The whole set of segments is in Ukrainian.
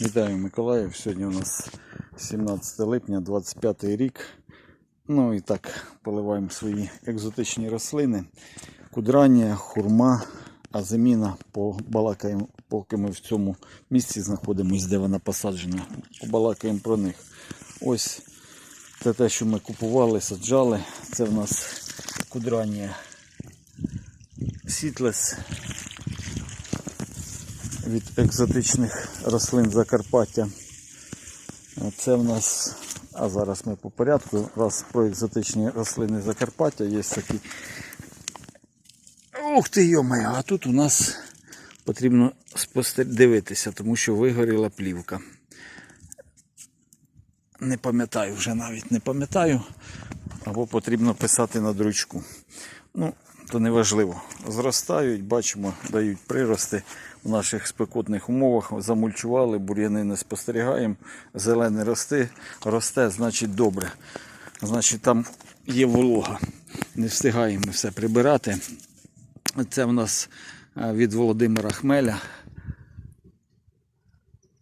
Вітаю Миколаїв. Сьогодні у нас 17 липня, 25 рік. Ну і так, поливаємо свої екзотичні рослини. Кудрання, хурма, азиміна. Побалакаємо, поки ми в цьому місці знаходимося, де вона посаджена. Побалакаємо про них. Ось це те, що ми купували, саджали. Це в нас кудрання сітлес від екзотичних рослин Закарпаття. Це в нас, а зараз ми по порядку, раз про екзотичні рослини Закарпаття є такі. Ух ти йомаю, а тут у нас потрібно дивитися, тому що вигоріла плівка. Не пам'ятаю вже навіть не пам'ятаю. Або потрібно писати на дручку. Ну, то не важливо. Зростають, бачимо, дають прирости в наших спекотних умовах. Замульчували, бур'яни не спостерігаємо. Зелене росте, росте, значить добре. Значить, там є волога. Не встигаємо все прибирати. Це в нас е, від Володимира Хмеля.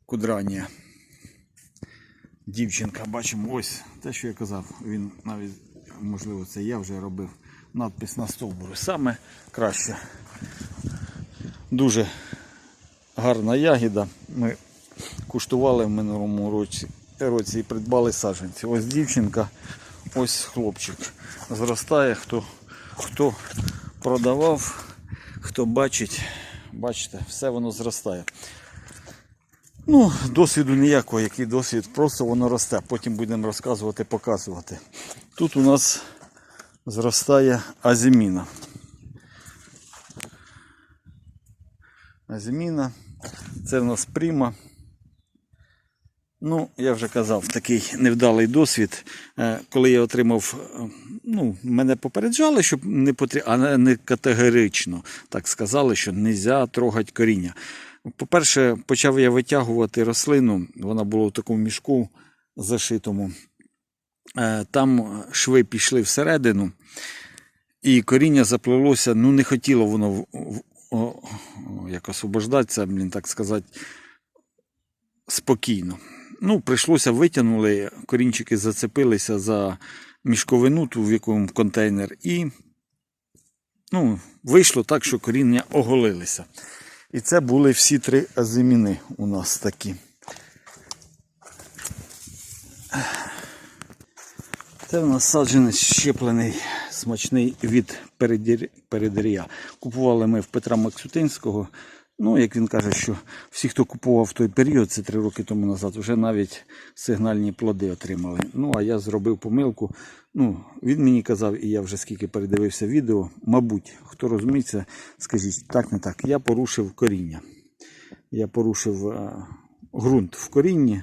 Кудранія. Дівчинка, бачимо, ось те, що я казав, він навіть, можливо, це я вже робив надпис на стовбурі. Саме краще. Дуже гарна ягіда. Ми куштували в минулому році, році і придбали саджанці. Ось дівчинка, ось хлопчик. Зростає, хто, хто продавав, хто бачить, бачите, все воно зростає. Ну, досвіду ніякого, який досвід, просто воно росте. Потім будемо розказувати, показувати. Тут у нас зростає азіміна. Азіміна. Це в нас пріма. Ну, я вже казав, такий невдалий досвід. Е, Коли я отримав, е, ну, мене попереджали, щоб не потрібно, а не категорично так сказали, що не можна трогати коріння. По-перше, почав я витягувати рослину, вона була в такому мішку зашитому. Е, Там шви пішли всередину, і коріння заплилося, ну не хотіло воно о, о, як освобождатися, блін, так сказати, спокійно. Ну, прийшлося витягнули, корінчики зацепилися за мішковину, ту в якому контейнер, і ну, вийшло так, що коріння оголилися. І це були всі три азиміни у нас такі. Це в нас саджанець щеплений, смачний від передир'я. Купували ми в Петра Максютинського. Ну, як він каже, що всі, хто купував в той період, це три роки тому назад, вже навіть сигнальні плоди отримали. Ну, а я зробив помилку. Ну, він мені казав, і я вже скільки передивився відео, мабуть, хто розуміється, скажіть, так не так. Я порушив коріння. Я порушив е, ґрунт в корінні,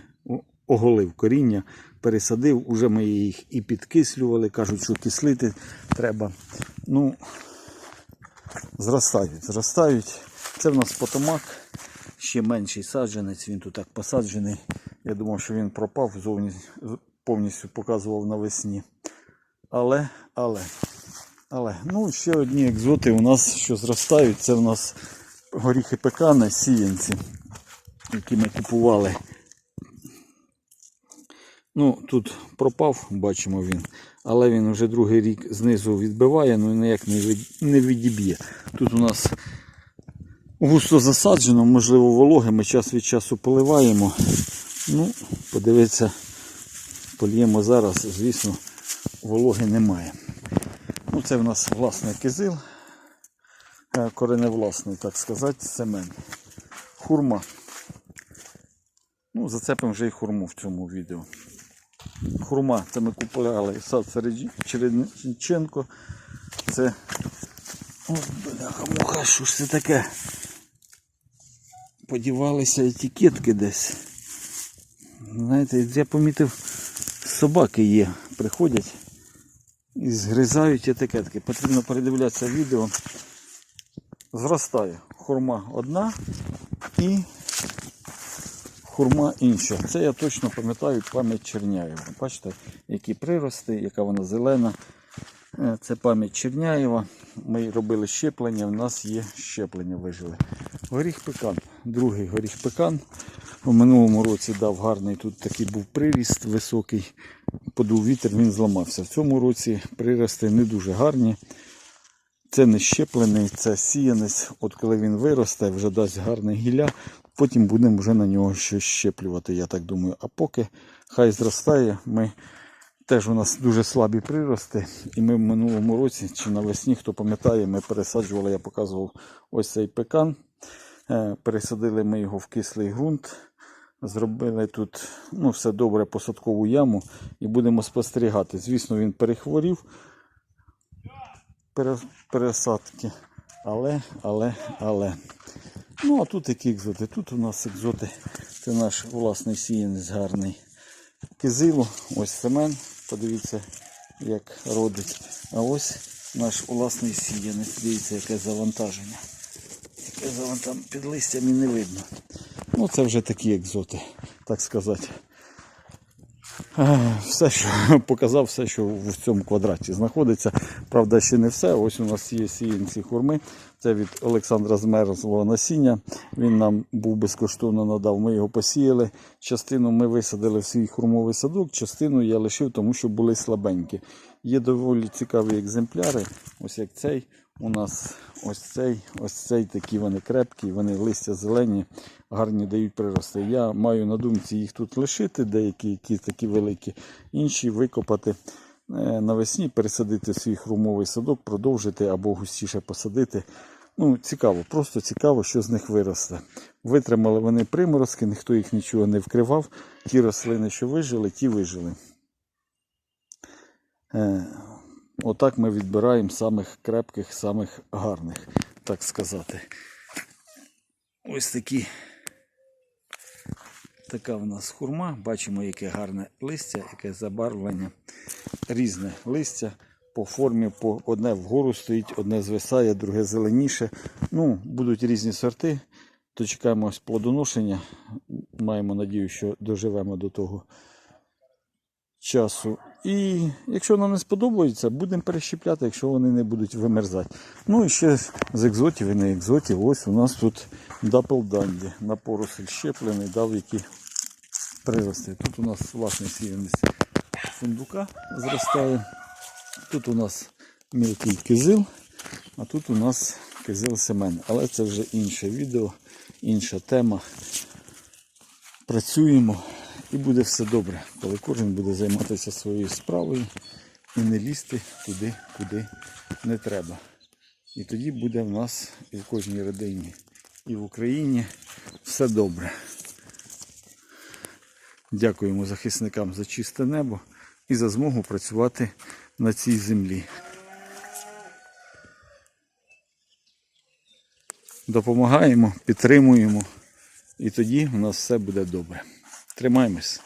оголив коріння, пересадив, уже ми їх і підкислювали, кажуть, що кислити треба. Ну, зростають, зростають. Це в нас потомак, ще менший саджанець, він тут так посаджений. Я думав, що він пропав, зовні повністю показував навесні. Але, але, але, ну, ще одні екзоти у нас, що зростають, це в нас горіхи пекани, сіянці, які ми купували. Ну, тут пропав, бачимо він, але він вже другий рік знизу відбиває, ну і ніяк не, відіб'є. Тут у нас густо засаджено, можливо, вологе, ми час від часу поливаємо. Ну, подивіться, польємо зараз, звісно, вологи немає. Ну, це в нас власний кизил, е, кореневласний, так сказати, семен. Хурма. Ну, зацепимо вже і хурму в цьому відео. Хурма, це ми купували сад Чередниченко. Це. О, бляха, муха, що ж це таке? Подівалися етикетки десь. Знаєте, я помітив, собаки є, приходять і згризають етикетки. Потрібно передивлятися відео. Зростає хурма одна і хурма інша. Це я точно пам'ятаю пам'ять Черняєва. Бачите, які прирости, яка вона зелена. Е, Це пам'ять Черняєва. Ми робили щеплення, в нас є щеплення вижили. Горіх пекан. Другий горіх пекан. В минулому році дав гарний тут такий був приріст високий. Подув вітер, він зламався. В цьому році прирости не дуже гарні. Це не щеплений, це сіянець. От коли він виросте, вже дасть гарне гілля, потім будемо вже на нього щось щеплювати, я так думаю. А поки хай зростає, ми теж у нас дуже слабі прирости. І ми в минулому році чи навесні, хто пам'ятає, ми пересаджували, я показував ось цей пекан. Е, Пересадили ми його в кислий ґрунт. Зробили тут ну, все добре посадкову яму і будемо спостерігати. Звісно, він перехворів пере- пересадки. Але, але, але. Ну, а тут які екзоти? Тут у нас екзоти. Це наш власний сіянець гарний. Кизило, ось семен. Подивіться, як родить. А ось наш власний сіянець. Дивіться, яке завантаження. Яке завантаження під листям і не видно. Ну, це вже такі екзоти, так сказати. Е, Все, що показав, все, що в цьому квадраті знаходиться. Правда, ще не все. Ось у нас є сіянці хурми. Це від Олександра Змерзлого насіння. Він нам був безкоштовно надав. Ми його посіяли. Частину ми висадили в свій хурмовий садок, частину я лишив, тому що були слабенькі. Є доволі цікаві екземпляри. Ось як цей. У нас ось цей, ось цей такі вони крепкі, вони листя зелені, гарні дають прирости. Я маю на думці їх тут лишити, деякі які такі великі, інші викопати е, навесні, пересадити свій хрумовий садок, продовжити або густіше посадити. Ну, цікаво, просто цікаво, що з них виросте. Витримали вони приморозки, ніхто їх нічого не вкривав. Ті рослини, що вижили, ті вижили. Отак ми відбираємо самих крепких, самих гарних, так сказати. Ось такі. Така в нас хурма. Бачимо, яке гарне листя, яке забарвлення. Різне листя по формі, по одне вгору стоїть, одне звисає, друге зеленіше. Ну, будуть різні сорти. Дочекаємось плодоношення. Маємо надію, що доживемо до того часу. І якщо нам не сподобається, будемо перещепляти, якщо вони не будуть вимерзати. Ну і ще з екзотів і не екзотів. Ось у нас тут дапл данді на поросль щеплений, дав які прирости. Тут у нас власне сіяність фундука зростає. Тут у нас мілкий кизил, а тут у нас кизил семен. Але це вже інше відео, інша тема. Працюємо і буде все добре, коли кожен буде займатися своєю справою і не лізти туди, куди не треба. І тоді буде в нас і в кожній родині, і в Україні все добре. Дякуємо захисникам за чисте небо і за змогу працювати на цій землі. Допомагаємо, підтримуємо, і тоді у нас все буде добре. Тримаємось.